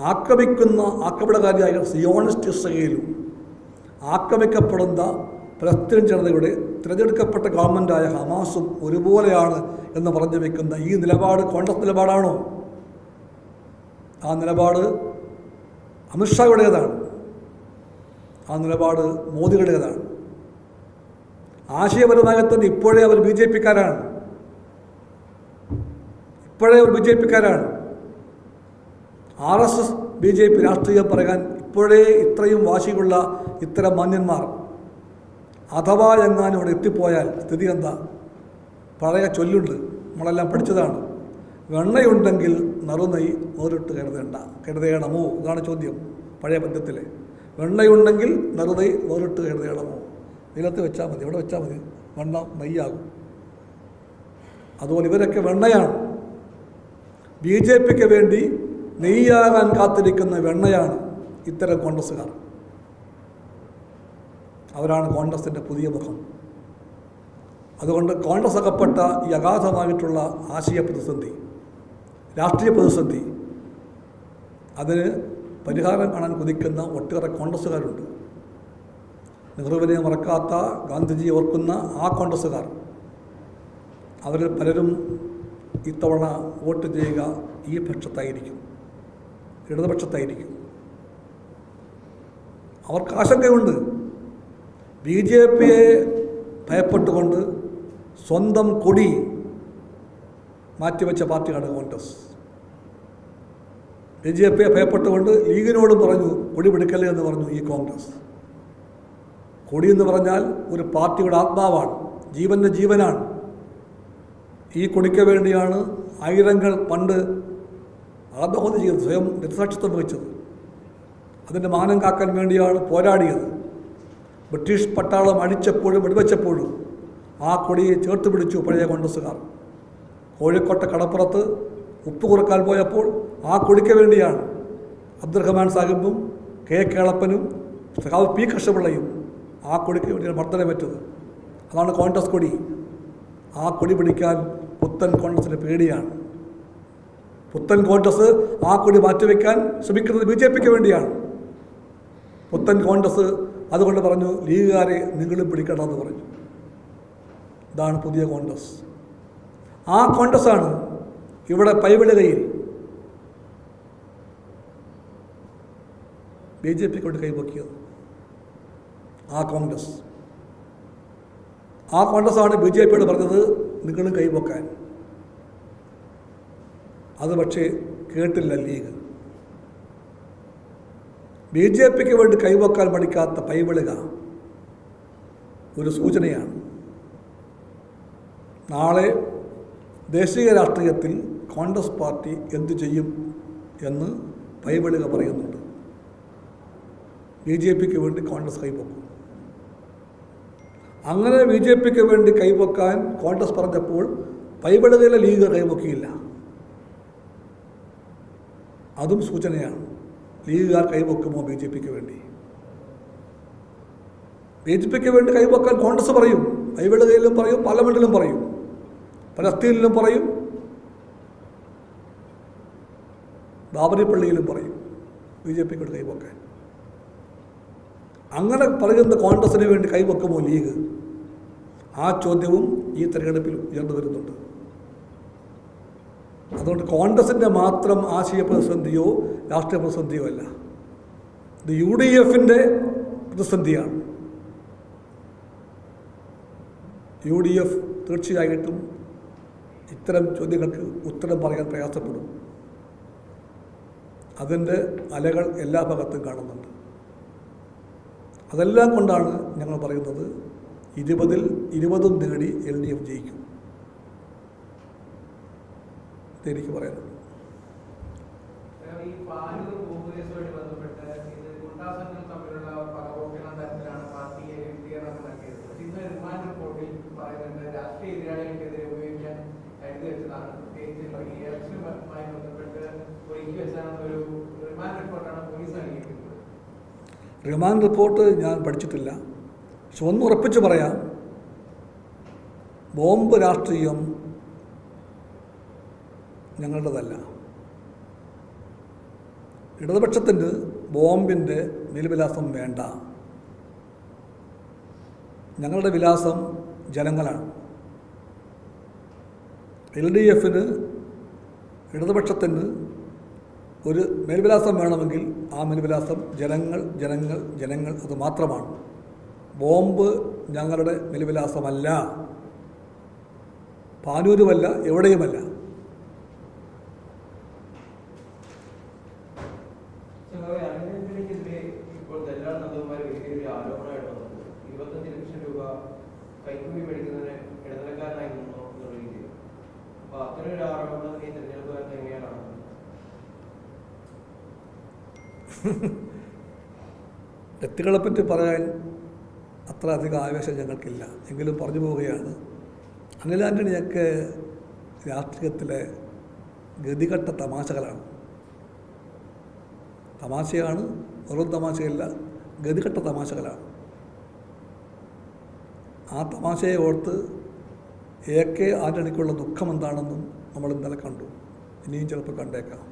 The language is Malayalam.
ആക്രമിക്കുന്ന ആക്രമണകാരിയായ സിയോണിസ്റ്റ് ഇസ്രയേലും ആക്രമിക്കപ്പെടുന്ന പലസ്തീൻ ജനതയുടെ തിരഞ്ഞെടുക്കപ്പെട്ട ഗവൺമെന്റായ ഹമാസും ഒരുപോലെയാണ് എന്ന് പറഞ്ഞു വയ്ക്കുന്ന ഈ നിലപാട് കോൺഗ്രസ് നിലപാടാണോ? ആ നിലപാട് അമിത്ഷായുടേതാണ്. ആ നിലപാട് മോദിയുടേതാണ്. ആശയപരമായി തന്നെ ഇപ്പോഴേ അവർ ബി ജെ പിക്കാരാണ്. ഇപ്പോഴേ അവർ B J പിക്കാരാണ്. R S S B J P രാഷ്ട്രീയം പറയാൻ ഇപ്പോഴേ ഇത്രയും വാശിയുള്ള ഇത്തരം മാന്യന്മാർ. അഥവാ എങ്ങാനും ഇവിടെ എത്തിപ്പോയാൽ സ്ഥിതി എന്താ? പഴയ ചൊല്ലുണ്ട്. നമ്മളെല്ലാം പഠിച്ചതാണ്. വെണ്ണയുണ്ടെങ്കിൽ നറുനൈ വേറിട്ട് കരുതേണ്ട. കരുതേണമോ? ഇതാണ് ചോദ്യം പഴയ പദ്യത്തിലെ. വെണ്ണയുണ്ടെങ്കിൽ നറുനൈ വേറിട്ട് കരുതേണമോ? നിലത്ത് വെച്ചാൽ മതി. ഇവിടെ വെച്ചാൽ മതി. വെണ്ണ നെയ്യാകും. അതുപോലെ ഇവരൊക്കെ വെണ്ണയാണ്. ബി ജെ പിക്ക് വേണ്ടി നെയ്യാകാൻ കാത്തിരിക്കുന്ന വെണ്ണയാണ് ഇത്തരം കോൺഗ്രസ്സുകാർ. അവരാണ് കോൺഗ്രസിന്റെ പുതിയ മുഖം. അതുകൊണ്ട് കോൺഗ്രസ് അകപ്പെട്ട ഈ അഗാധമായിട്ടുള്ള ആശയ പ്രതിസന്ധി രാഷ്ട്രീയ പ്രതിസന്ധി അതിന് പരിഹാരം കാണാൻ കുതിക്കുന്ന ഒട്ടേറെ കോൺഗ്രസ്സുകാരുണ്ട്. നെഹ്റുവിനെ മറക്കാത്ത ഗാന്ധിജിയെ ഓർക്കുന്ന ആ കോൺഗ്രസ്സുകാർ അവരിൽ പലരും ഇത്തവണ വോട്ട് ചെയ്യുക ഈ പക്ഷത്തായിരിക്കും. ഇടതുപക്ഷത്തായിരിക്കും. അവർക്ക് ആശങ്കയുണ്ട്. ബി ജെ പിയെ ഭയപ്പെട്ടുകൊണ്ട് സ്വന്തം കൊടി മാറ്റിവെച്ച പാർട്ടിയാണ് കോൺഗ്രസ്. ബി ജെ പിയെ ഭയപ്പെട്ടുകൊണ്ട് ലീഗിനോടും പറഞ്ഞു കൊടി പിടിക്കല്ലേ എന്ന് പറഞ്ഞു ഈ കോൺഗ്രസ്. കൊടി എന്ന് പറഞ്ഞാൽ ഒരു പാർട്ടിയുടെ ആത്മാവാണ് ജീവന്റെ ജീവനാണ്. ഈ കൊടിക്ക് വേണ്ടിയാണ് ആയിരങ്ങൾ പണ്ട് ആത്മഹത്യ ചെയ്തത് സ്വയം രക്തസാക്ഷിത്വം വഹിച്ചത്. അതിന്റെ മാനം കാക്കാൻ വേണ്ടിയാണ് പോരാടിയത്. ബ്രിട്ടീഷ് പട്ടാളം അടിച്ചപ്പോഴും വെടിവെച്ചപ്പോഴും ആ കൊടിയെ ചേർത്ത് പിടിച്ചു പഴയ കോൺഗ്രസ്സുകാർ. കോഴിക്കോട്ടെ കടപ്പുറത്ത് ഉപ്പ് കുറയ്ക്കാൻ പോയപ്പോൾ ആ കൊടിക്ക് വേണ്ടിയാണ് അബ്ദുറഹ്മാൻ സാഹിബും കെ കേളപ്പനും സഹാബ് പി കൃഷ്ണപിള്ളയും ആ കൊടിക്ക് വേണ്ടിയാണ് മർദ്ദനമേറ്റത് അതാണ് കോൺഗ്രസ് കൊടി. ആ കൊടി പിടിക്കാൻ പുത്തൻ കോൺഗ്രസിന് പേടിയാണ്. പുത്തൻ കോൺഗ്രസ് ആ കൊടി മാറ്റിവെക്കാൻ ശ്രമിക്കുന്നത് ബി ജെ പിക്ക് വേണ്ടിയാണ്. പുത്തൻ കോൺഗ്രസ് അതുകൊണ്ട് പറഞ്ഞു ലീഗുകാരെ നിങ്ങളും പിടിക്കണമെന്ന് പറഞ്ഞു. ഇതാണ് പുതിയ കോൺഗ്രസ്. ആ കോൺഗ്രസ്സാണ് ഇവിടെ പൈവിടുകയിൽ ബി ജെ പി കൊണ്ട് കൈപൊക്കിയത് ആ കോൺഗ്രസ്. ആ കോൺഗ്രസ്സാണ് ബി ജെ പിയോട് പറഞ്ഞത് നിങ്ങളും കൈപൊക്കാൻ അത് പക്ഷേ കേട്ടില്ല ലീഗ്. ബി ജെ പിക്ക് വേണ്ടി കൈവക്കാൻ പഠിക്കാത്ത പൈവിളുക ഒരു സൂചനയാണ്. നാളെ ദേശീയ രാഷ്ട്രീയത്തിൽ കോൺഗ്രസ് പാർട്ടി എന്തു ചെയ്യും എന്ന് പൈവിളുക പറയുന്നുണ്ട്. ബി ജെ പിക്ക് വേണ്ടി കോൺഗ്രസ് കൈവക്കും. അങ്ങനെ ബി ജെ പിക്ക് വേണ്ടി കൈവക്കാൻ കോൺഗ്രസ് പറഞ്ഞപ്പോൾ പൈവിളുകയിലെ ലീഗ് കൈവക്കിയില്ല. അതും സൂചനയാണ്. ലീഗുകാർ കൈവക്കുമോ ബി ജെ പിക്ക് വേണ്ടി? ബി ജെ പിക്ക് വേണ്ടി കൈവക്കാൻ കോൺഗ്രസ് പറയും. കൈവിടുകയിലും പറയും പാർലമെന്റിലും പറയും. പലസ്തീനിലും പറയും. ബാബരി പള്ളിയിലും പറയും ബി ജെ പിക്ക് കൈവക്കാൻ. അങ്ങനെ പറയുന്ന കോൺഗ്രസിന് വേണ്ടി കൈവക്കുമോ ലീഗ്? ആ ചോദ്യവും ഈ തെരഞ്ഞെടുപ്പിൽ ഉയർന്നു വരുന്നുണ്ട്. അതുകൊണ്ട് കോൺഗ്രസിന്റെ മാത്രം ആശയ പ്രതിസന്ധിയോ രാഷ്ട്രീയ പ്രതിസന്ധിയോ അല്ല. ഇത് യു ഡി എഫിന്റെ പ്രതിസന്ധിയാണ്. യു ഡി എഫ് തീർച്ചയായിട്ടും ഇത്തരം ചോദ്യങ്ങൾക്ക് ഉത്തരം പറയാൻ പ്രയാസപ്പെടും. അതിന്റെ അലകൾ എല്ലാ ഭാഗത്തും കാണുന്നുണ്ട്. അതെല്ലാം കൊണ്ടാണ് ഞങ്ങൾ പറയുന്നത് ഇരുപതിൽ ഇരുപതും നേടി എൽ ഡി എഫ് ജയിക്കും. പക്ഷെ ഇന്ന് റിമാൻഡ് റിപ്പോർട്ട് ഞാൻ പഠിച്ചിട്ടില്ല. പക്ഷെ ഒന്ന് ഉറപ്പിച്ച് പറയാം. ബോംബ് രാഷ്ട്രീയം ഞങ്ങളുടേതല്ല. ഇടതുപക്ഷത്തിന്റെ ബോംബിന്റെ നിലവിലാസം വേണ്ട. ഞങ്ങളുടെ വിലാസം ജനങ്ങളാണ്. എൽ ഡി എഫിന് ഇടതുപക്ഷത്തിന് ഒരു മേൽവിലാസം വേണമെങ്കിൽ ആ മേൽവിലാസം ജനങ്ങൾ ജനങ്ങൾ ജനങ്ങൾ അത് മാത്രമാണ്. ബോംബ് ഞങ്ങളുടെ മേൽവിലാസമല്ല. പാനൂരുമല്ല എവിടെയുമല്ല. അനിയനെതിരെ ഇപ്പോൾ ദല്ലാൽ നന്ദകുമാർ വലിയൊരു ആരോപണമായിട്ട് വന്നത് ഇരുപത്തഞ്ച് ലക്ഷം രൂപ കൈക്കൂലി മേടിക്കുന്നതിന് ഇടനിലക്കാരനായി നിന്നു എന്നുള്ള രീതിയിൽ. അപ്പൊ അത്തരം ഒരു ആരോപണം ഈ തെരഞ്ഞെടുപ്പ് കാലത്ത് എങ്ങനെയാണ്? വ്യക്തികളെപ്പറ്റി പറയാൻ അത്ര അധികം ആവേശം ഞങ്ങൾക്കില്ല. എങ്കിലും പറഞ്ഞു പോവുകയാണ്. അനിൽ ഞങ്ങൾക്ക് രാഷ്ട്രീയത്തിലെ ഗതികെട്ട തമാശകളാണ്. തമാശയാണ് വെറും തമാശയല്ല ഗതികെട്ട തമാശകളാണ്. ആ തമാശയെ ഓർത്ത് എ കെ ദുഃഖം എന്താണെന്നും നമ്മൾ ഇന്നലെ കണ്ടു. ഇനിയും ചിലപ്പോൾ കണ്ടേക്കാം.